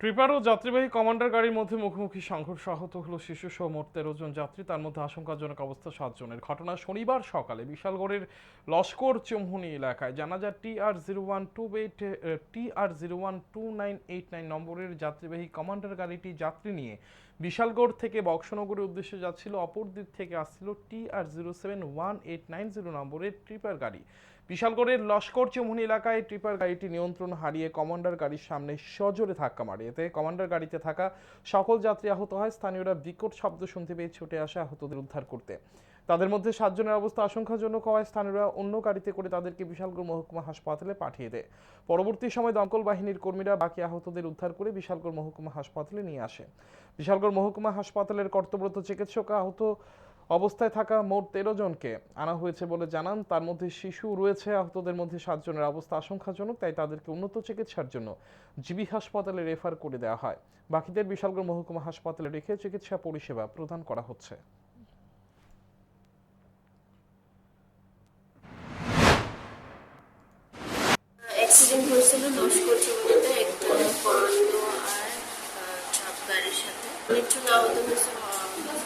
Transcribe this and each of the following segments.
Tipper ও যাত্রীবাহী commander গাড়ির মধ্যে মুখোমুখি সংঘর্ষ, আহত হলো শিশু সহ মোট তেরো জন যাত্রী। তার মধ্যে আশঙ্কাজনক অবস্থা সাতজনের ঘটনা শনিবার সকালে বিশালগড়ের লস্কর চমহুনি এলাকায়। জানা যায় T R zero one two eight T R zero one two nine eight nine নম্বরের যাত্রীবাহী কমান্ডার গাড়িটি যাত্রী নিয়ে বিশালগড় থেকে বক্সনগরের উদ্দেশ্যে যাচ্ছিল অপর দিক থেকে আসছিল T R zero seven one eight nine zero নম্বরের ট্রিপার গাড়ি। বিশালগড়ের লস্কর চমুনি এলাকায় ট্রিপার গাড়িটি নিয়ন্ত্রণ হারিয়ে কমান্ডার গাড়ির সামনে সজোরে ধাক্কা মারে। এতে কমান্ডার গাড়িতে থাকা সকল যাত্রী আহত হয়। স্থানীয়রা বিকট শব্দ শুনতে পেয়ে ছুটে আসে আহতদের উদ্ধার করতে। তাদের মধ্যে সাতজনের অবস্থা আশঙ্কাজনক হওয়ায় স্থানীয়রা অন্য গাড়িতে করে তাদেরকে বিশালগড় মহকুমা হাসপাতালে পাঠিয়ে দেয়। পরবর্তী সময় দমকল বাহিনীর কর্মীরা বাকি আহতদের উদ্ধার করে বিশালগড় মহকুমা হাসপাতালে নিয়ে আসে। বিশালগড় মহকুমা হাসপাতালের কর্তব্যরত চিকিৎসক আহত অবস্থায় থাকা মোট তেরো জনকে আনা হয়েছে বলে জানান। তার মধ্যে শিশু রয়েছে, আহতদের মধ্যে সাতজনের অবস্থা আশঙ্কাজনক, তাই তাদেরকে উন্নত চিকিৎসার জন্য জিবি হাসপাতালে রেফার করে দেওয়া হয়। বাকিদের বিশালগড় মহকুমা হাসপাতালে রেখে চিকিৎসা পরিষেবা প্রদান করা হচ্ছে।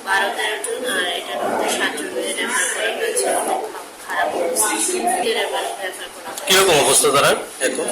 বারো তেরো জন, আর এটার মধ্যে সাতজনের রেফার করা হয়েছে অনেক খা- খারাপ অবস্থা রেফার রেফার করা হয়েছে কীরকম অবস্থা তারা এখন?